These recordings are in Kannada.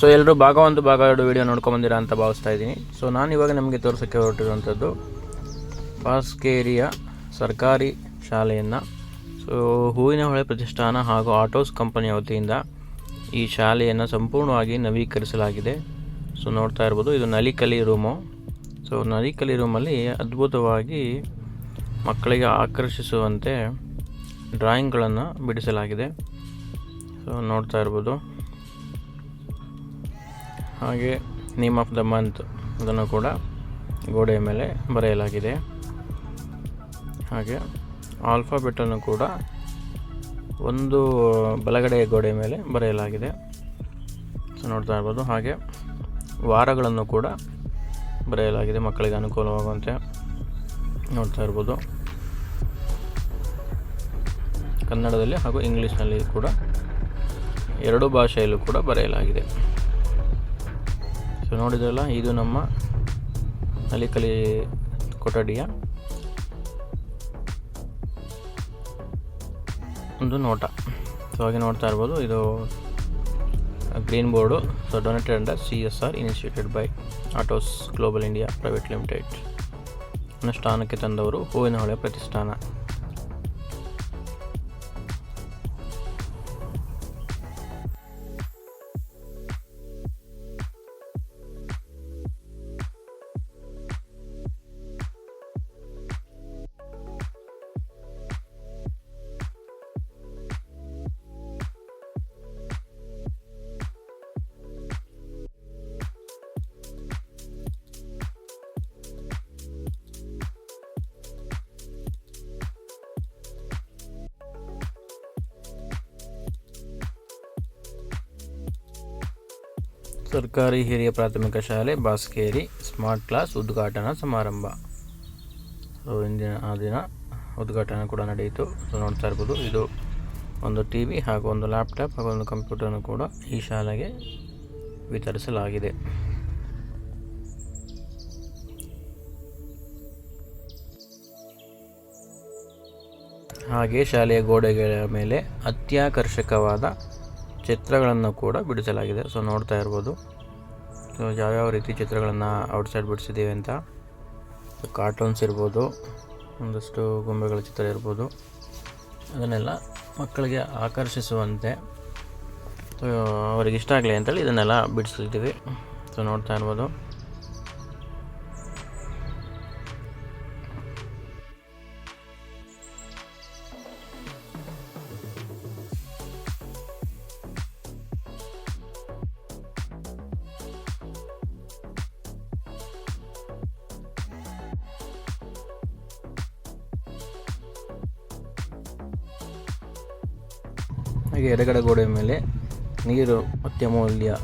ಸೊ ಎಲ್ಲರೂ ಭಾಗ ಒಂದು, ಭಾಗ ಎರಡು ವಿಡಿಯೋ ನೋಡ್ಕೊಂಬಂದಿರಾ ಅಂತ ಭಾವಿಸ್ತಾ ಇದ್ದೀನಿ. ಸೊ ನಾನು ಇವಾಗ ನಿಮಗೆ ತೋರಿಸೋಕ್ಕೆ ಹೊರಟಿರುವಂಥದ್ದು ಪಾಸ್ಕೇರಿಯ ಸರ್ಕಾರಿ ಶಾಲೆಯನ್ನು. ಸೊ ಹೂವಿನ ಹೊಳೆ ಪ್ರತಿಷ್ಠಾನ ಹಾಗೂ ಆಟೋಸ್ ಕಂಪನಿಯ ವತಿಯಿಂದ ಈ ಶಾಲೆಯನ್ನು ಸಂಪೂರ್ಣವಾಗಿ ನವೀಕರಿಸಲಾಗಿದೆ. ಸೊ ನೋಡ್ತಾ ಇರ್ಬೋದು, ಇದು ನಲಿಕಲಿ ರೂಮು. ಸೊ ನಲಿಕಲಿ ರೂಮಲ್ಲಿ ಅದ್ಭುತವಾಗಿ ಮಕ್ಕಳಿಗೆ ಆಕರ್ಷಿಸುವಂತೆ ಡ್ರಾಯಿಂಗ್ಗಳನ್ನು ಬಿಡಿಸಲಾಗಿದೆ. ಸೊ ನೋಡ್ತಾ ಇರ್ಬೋದು. ಹಾಗೆ ನೇಮ್ ಆಫ್ ದ ಮಂತ್ ಅದನ್ನು ಕೂಡ ಗೋಡೆಯ ಮೇಲೆ ಬರೆಯಲಾಗಿದೆ. ಹಾಗೆ ಆಲ್ಫಾಬೆಟನ್ನು ಕೂಡ ಒಂದು ಬಲಗಡೆಯ ಗೋಡೆ ಮೇಲೆ ಬರೆಯಲಾಗಿದೆ. ಸೊ ನೋಡ್ತಾ ಇರ್ಬೋದು. ಹಾಗೆ ವಾರಗಳನ್ನು ಕೂಡ ಬರೆಯಲಾಗಿದೆ ಮಕ್ಕಳಿಗೆ ಅನುಕೂಲವಾಗುವಂತೆ. ನೋಡ್ತಾ ಇರ್ಬೋದು. ಕನ್ನಡದಲ್ಲಿ ಹಾಗೂ ಇಂಗ್ಲೀಷ್ನಲ್ಲಿ ಕೂಡ ಎರಡು ಭಾಷೆಯಲ್ಲೂ ಕೂಡ ಬರೆಯಲಾಗಿದೆ. ಸೊ ನೋಡಿದ್ರಲ್ಲ, ಇದು ನಮ್ಮ ನಲಿಕಲಿ ಕೊಠಡಿಯ ಒಂದು ನೋಟ. ಸೊ ಹಾಗೆ ನೋಡ್ತಾ ಇರ್ಬೋದು, ಇದು green board. So donated under C S R initiated by Autos Global India private limited ಅನುಷ್ಠಾನಕ್ಕೆ ತಂದವರು ಹೂವಿನ ಹೊಳೆ ಪ್ರತಿಷ್ಠಾನ. ಸರ್ಕಾರಿ ಹಿರಿಯ ಪ್ರಾಥಮಿಕ ಶಾಲೆ, ಬಾಸ್ಕೇರಿ ಸ್ಮಾರ್ಟ್ ಕ್ಲಾಸ್ ಉದ್ಘಾಟನಾ ಸಮಾರಂಭ. ಸೊ ಇಂದಿನ ಆ ದಿನ ಉದ್ಘಾಟನೆ ಕೂಡ ನಡೆಯಿತು. ಸೊ ನೋಡ್ತಾ ಇರ್ಬೋದು, ಇದು ಒಂದು ಟಿ ವಿ ಹಾಗೂ ಒಂದು ಲ್ಯಾಪ್ಟಾಪ್ ಹಾಗೂ ಒಂದು ಕಂಪ್ಯೂಟರ್ನು ಕೂಡ ಈ ಶಾಲೆಗೆ ವಿತರಿಸಲಾಗಿದೆ. ಹಾಗೆ ಶಾಲೆಯ ಗೋಡೆಗಳ ಮೇಲೆ ಅತ್ಯಾಕರ್ಷಕವಾದ ಚಿತ್ರಗಳನ್ನು ಕೂಡ ಬಿಡಿಸಲಾಗಿದೆ. ಸೊ ನೋಡ್ತಾ ಇರ್ಬೋದು. ಸೊ ಯಾವ್ಯಾವ ರೀತಿ ಚಿತ್ರಗಳನ್ನು ಔಟ್ಸೈಡ್ ಬಿಡಿಸಿದ್ದೀವಿ ಅಂತ. ಕಾರ್ಟೂನ್ಸ್ ಇರ್ಬೋದು. ಒಂದಷ್ಟು ಗೊಂಬೆಗಳ ಚಿತ್ರ ಇರ್ಬೋದು. ಅದನ್ನೆಲ್ಲ ಮಕ್ಕಳಿಗೆ ಆಕರ್ಷಿಸುವಂತೆ ಅವರಿಗೆ ಇಷ್ಟ ಆಗಲಿ ಅಂತೇಳಿ ಇದನ್ನೆಲ್ಲ ಬಿಡಿಸಿದ್ದೀವಿ ಸೊ ನೋಡ್ತಾ ಇರ್ಬೋದು. ಹಾಗೆ ಎಡಗಡೆ ಗೋಡೆಯ ಮೇಲೆ ನೀರು ಅತ್ಯಮೂಲ್ಯ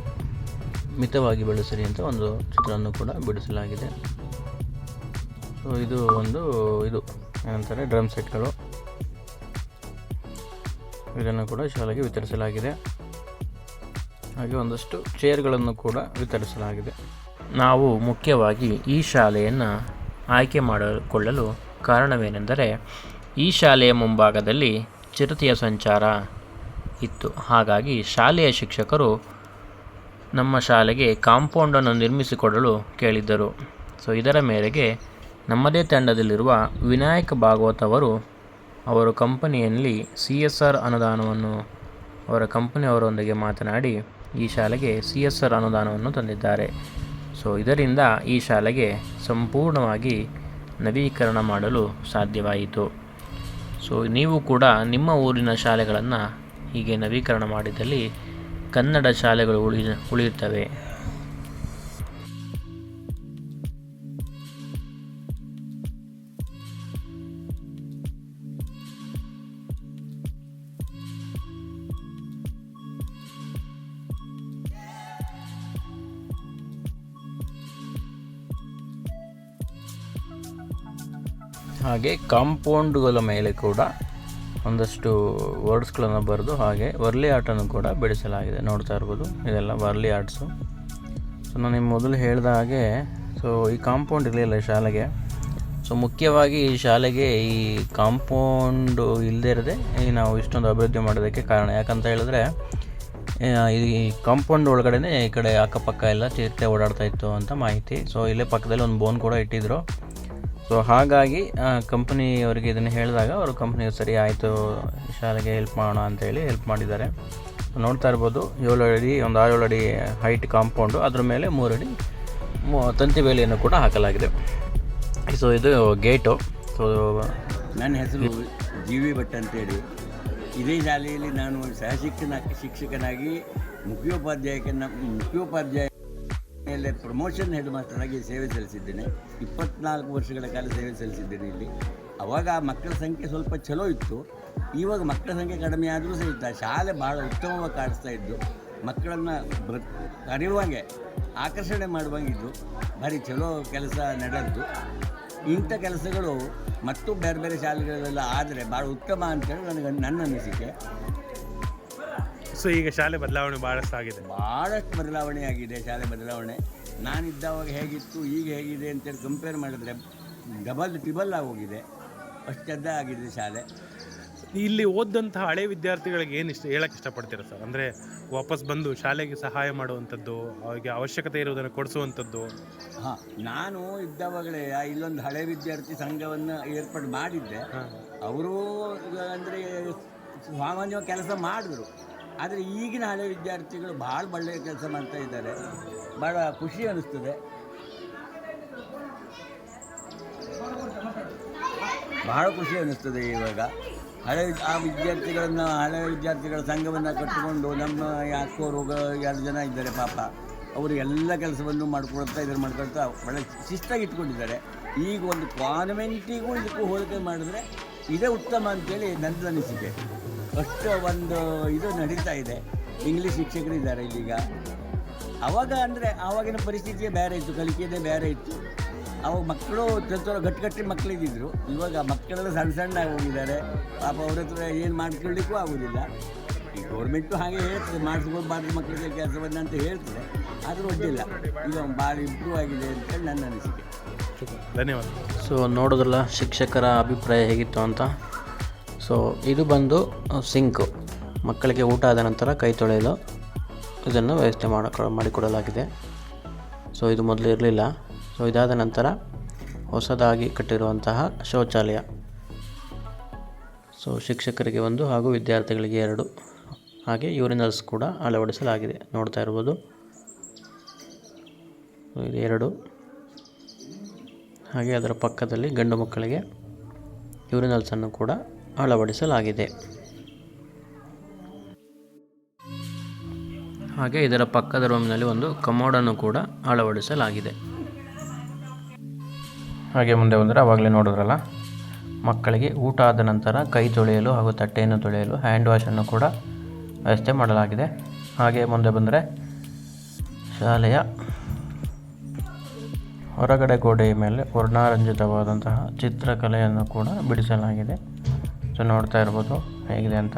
ಮಿತವಾಗಿ ಬೆಳೆಸಿರಿ ಅಂತ ಒಂದು ಚಿತ್ರವನ್ನು ಕೂಡ ಬಿಡಿಸಲಾಗಿದೆ. ಸೊ ಇದು ಒಂದು ಇದು, ಏನಂತಾರೆ, ಡ್ರಮ್ ಸೆಟ್ಗಳು. ಇದನ್ನು ಕೂಡ ಶಾಲೆಗೆ ವಿತರಿಸಲಾಗಿದೆ. ಹಾಗೆ ಒಂದಷ್ಟು ಚೇರ್ಗಳನ್ನು ಕೂಡ ವಿತರಿಸಲಾಗಿದೆ. ನಾವು ಮುಖ್ಯವಾಗಿ ಈ ಶಾಲೆಯನ್ನು ಆಯ್ಕೆ ಮಾಡಿಕೊಳ್ಳಲು ಕಾರಣವೇನೆಂದರೆ, ಈ ಶಾಲೆಯ ಮುಂಭಾಗದಲ್ಲಿ ಚಿರತೆಯ ಸಂಚಾರ ಇತ್ತು. ಹಾಗಾಗಿ ಶಾಲೆಯ ಶಿಕ್ಷಕರು ನಮ್ಮ ಶಾಲೆಗೆ ಕಾಂಪೌಂಡನ್ನು ನಿರ್ಮಿಸಿಕೊಡಲು ಕೇಳಿದ್ದರು. ಸೊ, ಇದರ ಮೇರೆಗೆ ನಮ್ಮದೇ ತಂಡದಲ್ಲಿರುವ ವಿನಾಯಕ್ ಭಾಗವತ್ ಅವರು, ಅವರ ಕಂಪನಿಯಲ್ಲಿ ಸಿ ಎಸ್ ಆರ್ ಅನುದಾನವನ್ನು, ಅವರ ಕಂಪನಿಯವರೊಂದಿಗೆ ಮಾತನಾಡಿ ಈ ಶಾಲೆಗೆ ಸಿ ಎಸ್ ಆರ್ ಅನುದಾನವನ್ನು ತಂದಿದ್ದಾರೆ. ಸೊ, ಇದರಿಂದ ಈ ಶಾಲೆಗೆ ಸಂಪೂರ್ಣವಾಗಿ ನವೀಕರಣ ಮಾಡಲು ಸಾಧ್ಯವಾಯಿತು. ಸೊ, ನೀವು ಕೂಡ ನಿಮ್ಮ ಊರಿನ ಶಾಲೆಗಳನ್ನು ಹೀಗೆ ನವೀಕರಣ ಮಾಡಿದಲ್ಲಿ ಕನ್ನಡ ಶಾಲೆಗಳು ಉಳಿ ಉಳಿಯುತ್ತವೆ. ಹಾಗೆ ಕಾಂಪೌಂಡ್ಗಳ ಮೇಲೆ ಕೂಡ ಒಂದಷ್ಟು ವರ್ಡ್ಸ್ಗಳನ್ನು ಬರೆದು ಹಾಗೆ ವರ್ಲಿ ಆರ್ಟನ್ನು ಕೂಡ ಬಿಡಿಸಲಾಗಿದೆ. ನೋಡ್ತಾ ಇರ್ಬೋದು, ಇದೆಲ್ಲ ವರ್ಲಿ ಆರ್ಟ್ಸು. ಸೊ ನಾನು ನಿಮ್ಮ ಮೊದಲು ಹೇಳಿದ ಹಾಗೆ ಸೊ ಈ ಕಾಂಪೌಂಡ್ ಇರಲಿಲ್ಲ ಶಾಲೆಗೆ. ಸೊ ಮುಖ್ಯವಾಗಿ ಈ ಶಾಲೆಗೆ ಈ ಕಾಂಪೌಂಡು ಇಲ್ಲದೇ ಇರದೆ ನಾವು ಇಷ್ಟೊಂದು ಅಭಿವೃದ್ಧಿ ಮಾಡೋದಕ್ಕೆ ಕಾರಣ. ಯಾಕಂತ ಹೇಳಿದ್ರೆ ಈ ಕಾಂಪೌಂಡ್ ಒಳಗಡೆನೇ ಈ ಕಡೆ ಅಕ್ಕಪಕ್ಕ ಎಲ್ಲ ಚಿರತೆ ಓಡಾಡ್ತಾ ಇತ್ತು ಅಂತ ಮಾಹಿತಿ. ಸೊ ಇಲ್ಲೇ ಪಕ್ಕದಲ್ಲಿ ಒಂದು ಬೋನ್ ಕೂಡ ಇಟ್ಟಿದ್ರು. ಸೊ ಹಾಗಾಗಿ ಕಂಪ್ನಿಯವರಿಗೆ ಇದನ್ನು ಹೇಳಿದಾಗ ಅವರು ಕಂಪ್ನಿ ಸರಿ ಆಯಿತು, ಶಾಲೆಗೆ ಹೆಲ್ಪ್ ಮಾಡೋಣ ಅಂತೇಳಿ ಹೆಲ್ಪ್ ಮಾಡಿದ್ದಾರೆ. ನೋಡ್ತಾ ಇರ್ಬೋದು, ಏಳು ಅಡಿ, ಒಂದು ಆರು ಏಳು ಅಡಿ ಹೈಟ್ ಕಾಂಪೌಂಡು ಅದ್ರ ಮೇಲೆ ಮೂರು ಅಡಿ ತಂತಿ ಬೇಲಿಯನ್ನು ಕೂಡ ಹಾಕಲಾಗಿದೆ. ಸೊ ಇದು ಗೇಟು ಸೊ ನನ್ನ ಹೆಸರು ಜಿ ವಿ ಭಟ್ ಅಂತೇಳಿ. ಇದೇ ಶಾಲೆಯಲ್ಲಿ ನಾನು ಸಹಶಿಕ್ಷಣ ಶಿಕ್ಷಕನಾಗಿ ಮುಖ್ಯೋಪಾಧ್ಯಾಯಕ್ಕೆ ಮುಖ್ಯೋಪಾಧ್ಯಾಯ ಮೇಲೆ ಪ್ರಮೋಷನ್ ಹೆಡ್ ಮಾಸ್ಟರ್ ಆಗಿ ಸೇವೆ ಸಲ್ಲಿಸಿದ್ದೇನೆ. ಇಪ್ಪತ್ನಾಲ್ಕು ವರ್ಷಗಳ ಕಾಲ ಸೇವೆ ಸಲ್ಲಿಸಿದ್ದೇನೆ ಇಲ್ಲಿ. ಅವಾಗ ಮಕ್ಕಳ ಸಂಖ್ಯೆ ಸ್ವಲ್ಪ ಚಲೋ ಇತ್ತು. ಇವಾಗ ಮಕ್ಕಳ ಸಂಖ್ಯೆ ಕಡಿಮೆ ಆದರೂ ಸಹಿತ ಶಾಲೆ ಭಾಳ ಉತ್ತಮವಾಗಿ ಕಾಣಿಸ್ತಾ ಇದ್ದು, ಮಕ್ಕಳನ್ನು ಬ ಕರೆಯುವಂಗೆ ಆಕರ್ಷಣೆ ಮಾಡುವಂಗಿದ್ದು ಭಾರಿ ಚಲೋ ಕೆಲಸ ನಡೆದು ಇಂಥ ಕೆಲಸಗಳು ಮತ್ತು ಬೇರೆ ಬೇರೆ ಶಾಲೆಗಳೆಲ್ಲ ಆದರೆ ಭಾಳ ಉತ್ತಮ ಅಂತೇಳಿ ನನಗೆ ನನ್ನ ಅನಿಸಿಕೆ. ಸೊ ಈಗ ಶಾಲೆ ಬದಲಾವಣೆ ಬಹಳಷ್ಟು ಆಗಿದೆ. ಭಾಳಷ್ಟು ಬದಲಾವಣೆ ಆಗಿದೆ ಶಾಲೆ ಬದಲಾವಣೆ. ನಾನಿದ್ದಾವಾಗ ಹೇಗಿತ್ತು ಈಗ ಹೇಗಿದೆ ಅಂತೇಳಿ ಕಂಪೇರ್ ಮಾಡಿದ್ರೆ ಡಬಲ್ ಟ್ರಿಬಲ್ ಆಗೋಗಿದೆ ಅಷ್ಟು ಚೆಂದ ಆಗಿದೆ ಶಾಲೆ. ಇಲ್ಲಿ ಓದಂತಹ ಹಳೆ ವಿದ್ಯಾರ್ಥಿಗಳಿಗೆ ಏನು ಇಷ್ಟ ಹೇಳಕ್ಕೆ ಇಷ್ಟಪಡ್ತೀರಾ ಸರ್? ಅಂದರೆ ವಾಪಸ್ ಬಂದು ಶಾಲೆಗೆ ಸಹಾಯ ಮಾಡುವಂಥದ್ದು ಅವರಿಗೆ ಅವಶ್ಯಕತೆ ಇರುವುದನ್ನು ಕೊಡಿಸುವಂಥದ್ದು. ಹಾಂ ನಾನು ಇದ್ದಾವಾಗಲೇ ಆ ಇಲ್ಲೊಂದು ಹಳೆ ವಿದ್ಯಾರ್ಥಿ ಸಂಘವನ್ನು ಏರ್ಪಾಡು ಮಾಡಿದ್ದೆ. ಅವರು ಅಂದರೆ ಸಾಮಾನ್ಯವಾಗಿ ಕೆಲಸ ಮಾಡಿದ್ರು. ಆದರೆ ಈಗಿನ ಹಳೆ ವಿದ್ಯಾರ್ಥಿಗಳು ಭಾಳ ಒಳ್ಳೆಯ ಕೆಲಸ ಮಾಡ್ತಾ ಇದ್ದಾರೆ. ಭಾಳ ಖುಷಿ ಅನ್ನಿಸ್ತದೆ ಬಹಳ ಖುಷಿ ಅನ್ನಿಸ್ತದೆ ಇವಾಗ. ಹಳೆ ಆ ವಿದ್ಯಾರ್ಥಿಗಳನ್ನು, ಹಳೆ ವಿದ್ಯಾರ್ಥಿಗಳ ಸಂಘವನ್ನು ಕಟ್ಟಿಕೊಂಡು ನಮ್ಮ ಯಾಕೋರು ಎರಡು ಜನ ಇದ್ದಾರೆ ಪಾಪ. ಅವರು ಎಲ್ಲ ಕೆಲಸವನ್ನು ಮಾಡ್ಕೊಳ್ತಾ ಇದ್ದಾರೆ, ಮಾಡ್ಕೊಳ್ತಾ ಒಳ್ಳೆ ಶಿಸ್ತಾಗಿ ಇಟ್ಕೊಂಡಿದ್ದಾರೆ. ಈಗ ಒಂದು ಕಾನ್ವೆಂಟಿಗೂ ಇದಕ್ಕೂ ಹೋಲಿಕೆ ಮಾಡಿದ್ರೆ ಇದೇ ಉತ್ತಮ ಅಂತೇಳಿ ನನ್ನ ಅನಿಸಿಕೆ. ಅಷ್ಟು ಒಂದು ಇದು ನಡೀತಾ ಇದೆ. ಇಂಗ್ಲೀಷ್ ಶಿಕ್ಷಕರಿದ್ದಾರೆ ಇಲ್ಲಿಗ ಅವಾಗ ಅಂದರೆ ಆವಾಗಿನ ಪರಿಸ್ಥಿತಿಯೇ ಬೇರೆ ಇತ್ತು ಕಲಿಕೆಯೇ ಬೇರೆ ಇತ್ತು. ಅವಾಗ ಮಕ್ಕಳು ಸ್ವಲ್ಪ ಗಟ್ಟಿಗಟ್ಟಿ ಮಕ್ಕಳಿದ್ದಿದ್ರು ಇವಾಗ ಮಕ್ಕಳೆಲ್ಲ ಸಣ್ಣ ಸಣ್ಣ ಹೋಗಿದ್ದಾರೆ. ಪಾಪ ಅವ್ರ ಹತ್ರ ಏನು ಮಾಡ್ಕೊಳ್ಳಿಕ್ಕೂ ಆಗೋದಿಲ್ಲ. ಈ ಗೌರ್ಮೆಂಟು ಹಾಗೆ ಹೇಳ್ತದೆ ಮಾಡಿಸ್ಕೊಳ್ಬಾರ್ದು ಮಕ್ಕಳಿಗೆ ಕೆಲಸವನ್ನು ಅಂತ ಹೇಳ್ತದೆ. ಆದರೂ ಒಡ್ಡಿಲ್ಲ ಈಗ ಭಾಳ ಇಂಪ್ರೂವ್ ಆಗಿದೆ ಅಂತೇಳಿ ನನ್ನ ಅನಿಸಿಕೆ. ಧನ್ಯವಾದ. ಸೊ ನೋಡೋದಲ್ಲ ಶಿಕ್ಷಕರ ಅಭಿಪ್ರಾಯ ಹೇಗಿತ್ತು ಅಂತ? ಸೊ ಇದು ಬಂದು ಸಿಂಕು ಮಕ್ಕಳಿಗೆ ಊಟ ಆದ ನಂತರ ಕೈ ತೊಳೆಯಲು ಇದನ್ನು ವ್ಯವಸ್ಥೆ ಮಾಡಕ ಮಾಡಿಕೊಡಲಾಗಿದೆ. ಸೊ ಇದು ಮೊದಲು ಇರಲಿಲ್ಲ. ಸೊ ಇದಾದ ನಂತರ ಹೊಸದಾಗಿ ಕಟ್ಟಿರುವಂತಹ ಶೌಚಾಲಯ. ಸೊ ಶಿಕ್ಷಕರಿಗೆ ಒಂದು ಹಾಗೂ ವಿದ್ಯಾರ್ಥಿಗಳಿಗೆ ಎರಡು. ಹಾಗೆ ಯೂರಿನಲ್ಸ್ ಕೂಡ ಅಳವಡಿಸಲಾಗಿದೆ. ನೋಡ್ತಾ ಇರ್ಬೋದು. ಇದು ಎರಡು. ಹಾಗೆ ಅದರ ಪಕ್ಕದಲ್ಲಿ ಗಂಡು ಮಕ್ಕಳಿಗೆ ಯೂರಿನಲ್ಸನ್ನು ಕೂಡ ಅಳವಡಿಸಲಾಗಿದೆ. ಹಾಗೆ ಇದರ ಪಕ್ಕದ ರೂಮ್ನಲ್ಲಿ ಒಂದು ಕಮೋಡನ್ನು ಕೂಡ ಅಳವಡಿಸಲಾಗಿದೆ. ಹಾಗೆ ಮುಂದೆ ಬಂದರೆ ಆವಾಗಲೇ ನೋಡಿದ್ರಲ್ಲ, ಮಕ್ಕಳಿಗೆ ಊಟ ಆದ ನಂತರ ಕೈ ತೊಳೆಯಲು ಹಾಗೂ ತಟ್ಟೆಯನ್ನು ತೊಳೆಯಲು ಹ್ಯಾಂಡ್ ವಾಶನ್ನು ಕೂಡ ವ್ಯವಸ್ಥೆ ಮಾಡಲಾಗಿದೆ. ಹಾಗೆ ಮುಂದೆ ಬಂದರೆ ಶಾಲೆಯ ಹೊರಗಡೆ ಗೋಡೆಯ ಮೇಲೆ ವರ್ಣರಂಜಿತವಾದಂತಹ ಚಿತ್ರಕಲೆಯನ್ನು ಕೂಡ ಬಿಡಿಸಲಾಗಿದೆ. ನೋಡ್ತಾ ಇರ್ಬೋದು ಹೇಗಿದೆ ಅಂತ.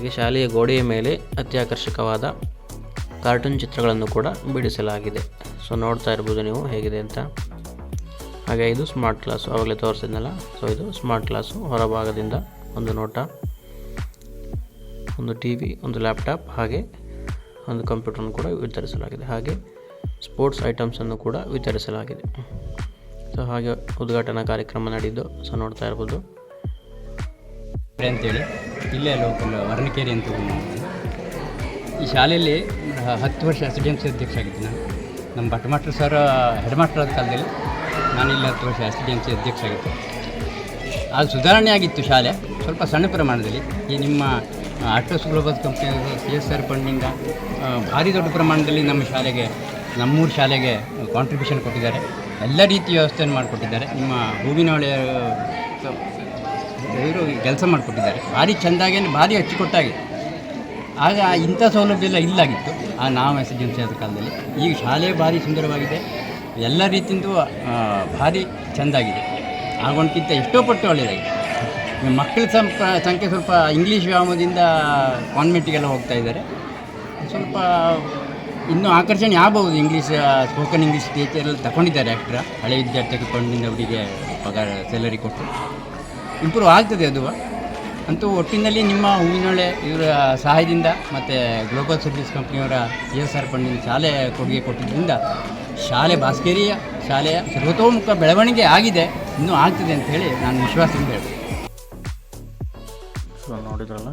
ಹಾಗೆ ಶಾಲೆಯ ಗೋಡೆಯ ಮೇಲೆ ಅತಿ ಆಕರ್ಷಕವಾದ ಕಾರ್ಟೂನ್ ಚಿತ್ರಗಳನ್ನು ಕೂಡ ಬಿಡಿಸಲಾಗಿದೆ. ಸೊ ನೋಡ್ತಾ ಇರ್ಬೋದು ನೀವು ಹೇಗಿದೆ ಅಂತ. ಹಾಗೆ ಇದು ಸ್ಮಾರ್ಟ್ ಕ್ಲಾಸು ಆವಾಗಲೇ ತೋರಿಸಿದ್ನಲ್ಲ? ಸೊ ಇದು ಸ್ಮಾರ್ಟ್ ಕ್ಲಾಸು ಹೊರಭಾಗದಿಂದ ಒಂದು ನೋಟ, ಒಂದು ಟಿ ವಿ ಒಂದು ಲ್ಯಾಪ್ಟಾಪ್ ಹಾಗೆ ಒಂದು ಕಂಪ್ಯೂಟರ್ನ ಕೂಡ ವಿತರಿಸಲಾಗಿದೆ. ಹಾಗೆ ಸ್ಪೋರ್ಟ್ಸ್ ಐಟಮ್ಸನ್ನು ಕೂಡ ವಿತರಿಸಲಾಗಿದೆ. ಸೊ ಹಾಗೆ ಉದ್ಘಾಟನಾ ಕಾರ್ಯಕ್ರಮ ನಡೆಯಿತು. ಸೊ ನೋಡ್ತಾ ಇರ್ಬೋದು. ಅಂತೇಳಿ ಇಲ್ಲೇ ಲೋಕಲ್ ವರ್ಣಕೇರಿ ಅಂತ. ಈ ಶಾಲೆಯಲ್ಲಿ ಹತ್ತು ವರ್ಷ ಎಸ್ ಡಿ ಎಂ ಸಿ ಅಧ್ಯಕ್ಷ ಆಗಿದ್ದೆ ನಾನು. ನಮ್ಮ Bhat master sir head master ಆದ ಕಾಲದಲ್ಲಿ ನಾನು ಇಲ್ಲಿ ಹತ್ತು ವರ್ಷ ಎಸ್ ಡಿ ಎಂ ಸಿ ಅಧ್ಯಕ್ಷ ಆಗಿದ್ದೆ. ಅದು ಸುಧಾರಣೆ ಆಗಿತ್ತು ಶಾಲೆ, ಸ್ವಲ್ಪ ಸಣ್ಣ ಪ್ರಮಾಣದಲ್ಲಿ. ಈ ನಿಮ್ಮ Autos Global company C S R ಫಂಡಿಂದ ಭಾರಿ ದೊಡ್ಡ ಪ್ರಮಾಣದಲ್ಲಿ ನಮ್ಮ ಶಾಲೆಗೆ, ನಮ್ಮೂರು ಶಾಲೆಗೆ ಕಾಂಟ್ರಿಬ್ಯೂಷನ್ ಕೊಟ್ಟಿದ್ದಾರೆ. ಎಲ್ಲ ರೀತಿಯ ವ್ಯವಸ್ಥೆಯನ್ನು ಮಾಡಿಕೊಟ್ಟಿದ್ದಾರೆ. ನಿಮ್ಮ ಹೂವಿನ ಹೊಳೆಯ ಇವರು ಕೆಲಸ ಮಾಡಿಕೊಟ್ಟಿದ್ದಾರೆ. ಭಾರಿ ಚೆಂದಾಗಿ ಭಾರಿ ಅಚ್ಚುಕಟ್ಟಾಗಿ ಆಗ ಇಂಥ ಸೌಲಭ್ಯ ಇಲ್ಲಾಗಿತ್ತು. ಆ ನಾವು ಎಸ್ ಜಿ ಎಂ ಸಿ ಕಾಲದಲ್ಲಿ. ಈಗ ಶಾಲೆ ಭಾರಿ ಸುಂದರವಾಗಿದೆ. ಎಲ್ಲ ರೀತಿಯಿಂದೂ ಭಾರಿ ಚೆಂದಾಗಿದೆ. ಆಗೋಣಕ್ಕಿಂತ ಎಷ್ಟೋ ಪಟ್ಟು ಒಳ್ಳೆಯದಾಗಿದೆ ಮಕ್ಕಳ ಸಂಪ ಸಂಖ್ಯೆ ಸ್ವಲ್ಪ ಇಂಗ್ಲೀಷ್ ವ್ಯಾಮದಿಂದ ಕಾನ್ವೆಂಟಿಗೆಲ್ಲ ಹೋಗ್ತಾ ಇದ್ದಾರೆ. ಸ್ವಲ್ಪ ಇನ್ನೂ ಆಕರ್ಷಣೆ ಆಗ್ಬೋದು ಇಂಗ್ಲೀಷ್ ಸ್ಪೋಕನ್ ಇಂಗ್ಲೀಷ್ ಟೀಚರ್ ಎಲ್ಲ ತಗೊಂಡಿದ್ದಾರೆ ಆ್ಯಕ್ಟ್ರ ಹಳೆ ವಿದ್ಯಾರ್ಥಿ ತಗೊಂಡಿಂದ ಅವರಿಗೆ ಪಗಾರ ಸ್ಯಾಲರಿ ಕೊಟ್ಟು. ಇಂಪ್ರೂವ್ ಆಗ್ತದೆ ಅದು. ಅಂತೂ ಒಟ್ಟಿನಲ್ಲಿ ನಿಮ್ಮ ಹೂವಿನೊಳೆ ಇವರ ಸಹಾಯದಿಂದ ಮತ್ತು ಗ್ಲೋಬಲ್ ಸರ್ವಿಸ್ ಕಂಪ್ನಿಯವರ ಸಿ ಎಸ್ ಆರ್ ಫಂಡಿನ ಶಾಲೆ ಕೊಡುಗೆ ಕೊಟ್ಟಿದ್ದರಿಂದ ಶಾಲೆ ಭಾಸ್ಕರಿಯ ಶಾಲೆಯ ಸರ್ವತೋಮುಖ ಬೆಳವಣಿಗೆ ಆಗಿದೆ, ಇನ್ನೂ ಆಗ್ತದೆ ಅಂತ ಹೇಳಿ ನಾನು ವಿಶ್ವಾಸದಿಂದ ಹೇಳ್ತೀನಿ. ಸೊ ನೋಡಿದ್ರಲ್ಲ?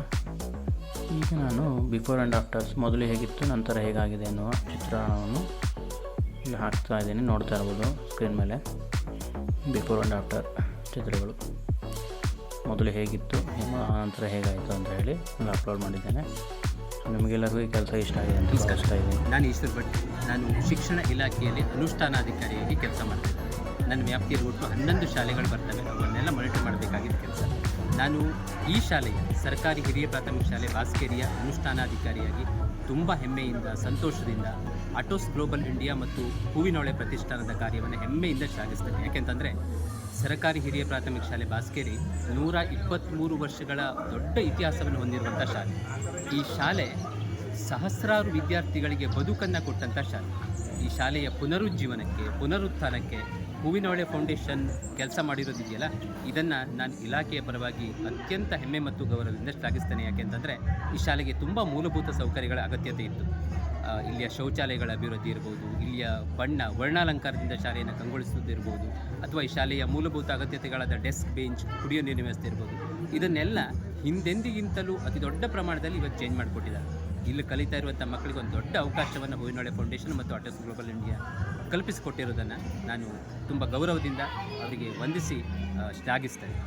ಈಗ ನಾನು ಬಿಫೋರ್ ಆ್ಯಂಡ್ ಆಫ್ಟರ್ಸ್ ಮೊದಲು ಹೇಗಿತ್ತು, ನಂತರ ಹೇಗಾಗಿದೆ ಅನ್ನುವ ಚಿತ್ರಣವನ್ನು ಇಲ್ಲಿ ಹಾಕ್ತಾ ಇದ್ದೀನಿ, ನೋಡ್ತಾ ಇರ್ಬೋದು ಸ್ಕ್ರೀನ್ ಮೇಲೆ. ಬಿಫೋರ್ ಆ್ಯಂಡ್ ಆಫ್ಟರ್ ಚಿತ್ರಗಳು. ಮೊದಲು ಹೇಗಿತ್ತು ನಿಮ್ಮ ನಂತರ ಹೇಗಾಯಿತು ಅಂತ ಹೇಳಿ ನಾನು ಅಪ್ಲೋಡ್ ಮಾಡಿದ್ದೇನೆ. ನಿಮಗೆಲ್ಲರಿಗೂ ಈ ಕೆಲಸ ಇಷ್ಟ ಆಗಿದೆ ಅಂತ ಭಾವಿಸ್ತಾ ಇದ್ದೀನಿ. ನಾನು ಈಶ್ವರ್ ಭಟ್. ನಾನು ಶಿಕ್ಷಣ ಇಲಾಖೆಯಲ್ಲಿ ಅನುಷ್ಠಾನಾಧಿಕಾರಿಯಾಗಿ ಕೆಲಸ ಮಾಡ್ತಿದ್ದೇನೆ ನನ್ನ ವ್ಯಾಪ್ತಿಯಲ್ಲಿ ಒಟ್ಟು ಹನ್ನೊಂದು ಶಾಲೆಗಳು ಬರ್ತವೆ. ಅವನ್ನೆಲ್ಲ ಮಾನಿಟರ್ ಮಾಡಬೇಕಾಗಿದ್ದ ಕೆಲಸ. ನಾನು ಈ ಶಾಲೆಯ ಸರ್ಕಾರಿ ಹಿರಿಯ ಪ್ರಾಥಮಿಕ ಶಾಲೆ ಬಾಸ್ಕೇರಿಯ ಅನುಷ್ಠಾನಾಧಿಕಾರಿಯಾಗಿ ತುಂಬ ಹೆಮ್ಮೆಯಿಂದ ಸಂತೋಷದಿಂದ ಅಟೋಸ್ ಗ್ಲೋಬಲ್ ಇಂಡಿಯಾ ಮತ್ತು ಹೂವಿನೊಳೆ ಪ್ರತಿಷ್ಠಾನದ ಕಾರ್ಯವನ್ನು ಹೆಮ್ಮೆಯಿಂದ ಶ್ಲಾಘಿಸ್ತೇನೆ. ಯಾಕೆಂತಂದರೆ ಸರ್ಕಾರಿ ಹಿರಿಯ ಪ್ರಾಥಮಿಕ ಶಾಲೆ ಬಾಸ್ಕೇರಿ ನೂರ ಇಪ್ಪತ್ತ್ಮೂರು ವರ್ಷಗಳ ದೊಡ್ಡ ಇತಿಹಾಸವನ್ನು ಹೊಂದಿರುವಂಥ ಶಾಲೆ. ಈ ಶಾಲೆ ಸಹಸ್ರಾರು ವಿದ್ಯಾರ್ಥಿಗಳಿಗೆ ಬದುಕನ್ನು ಕೊಟ್ಟಂಥ ಶಾಲೆ. ಈ ಶಾಲೆಯ ಪುನರುಜ್ಜೀವನಕ್ಕೆ, ಪುನರುತ್ಥಾನಕ್ಕೆ ಹೂವಿನೊಳೆ ಫೌಂಡೇಶನ್ ಕೆಲಸ ಮಾಡಿರೋದಿದೆಯಲ್ಲ? ಇದನ್ನು ನಾನು ಇಲಾಖೆಯ ಪರವಾಗಿ ಅತ್ಯಂತ ಹೆಮ್ಮೆ ಮತ್ತು ಗೌರವದಿಂದ ಶ್ಲಾಘಿಸ್ತೇನೆ. ಯಾಕೆಂತಂದರೆ ಈ ಶಾಲೆಗೆ ತುಂಬ ಮೂಲಭೂತ ಸೌಕರ್ಯಗಳ ಅಗತ್ಯತೆ ಇತ್ತು. ಇಲ್ಲಿಯ ಶೌಚಾಲಯಗಳ ಅಭಿವೃದ್ಧಿ ಇರ್ಬೋದು ಇಲ್ಲಿಯ ಬಣ್ಣ, ವರ್ಣಾಲಂಕಾರದಿಂದ ಶಾಲೆಯನ್ನು ಕಂಗೊಳಿಸುವುದಿರ್ಬೋದು ಅಥವಾ ಈ ಶಾಲೆಯ ಮೂಲಭೂತ ಅಗತ್ಯತೆಗಳಾದ ಡೆಸ್ಕ್, ಬೆಂಚ್, ಕುಡಿಯೋ ನೀರಿನ ವ್ಯವಸ್ಥೆ ಇರ್ಬೋದು. ಇದನ್ನೆಲ್ಲ ಹಿಂದೆಂದಿಗಿಂತಲೂ ಅತಿ ದೊಡ್ಡ ಪ್ರಮಾಣದಲ್ಲಿ ಇವತ್ತು ಚೇಂಜ್ ಮಾಡಿಕೊಟ್ಟಿದ್ದಾರೆ. ಇಲ್ಲಿ ಕಲಿತಾ ಇರುವಂಥ ಮಕ್ಕಳಿಗೆ ಒಂದು ದೊಡ್ಡ ಅವಕಾಶವನ್ನು ಹೂವಿನೊಳೆ ಫೌಂಡೇಶನ್ ಮತ್ತು ಆಟೋಸ್ ಗ್ಲೋಬಲ್ ಇಂಡಿಯಾ ಕಲ್ಪಿಸಿಕೊಟ್ಟಿರೋದನ್ನು ನಾನು ತುಂಬ ಗೌರವದಿಂದ ಅವರಿಗೆ ವಂದಿಸಿ ಶ್ಲಾಘಿಸ್ತೇನೆ.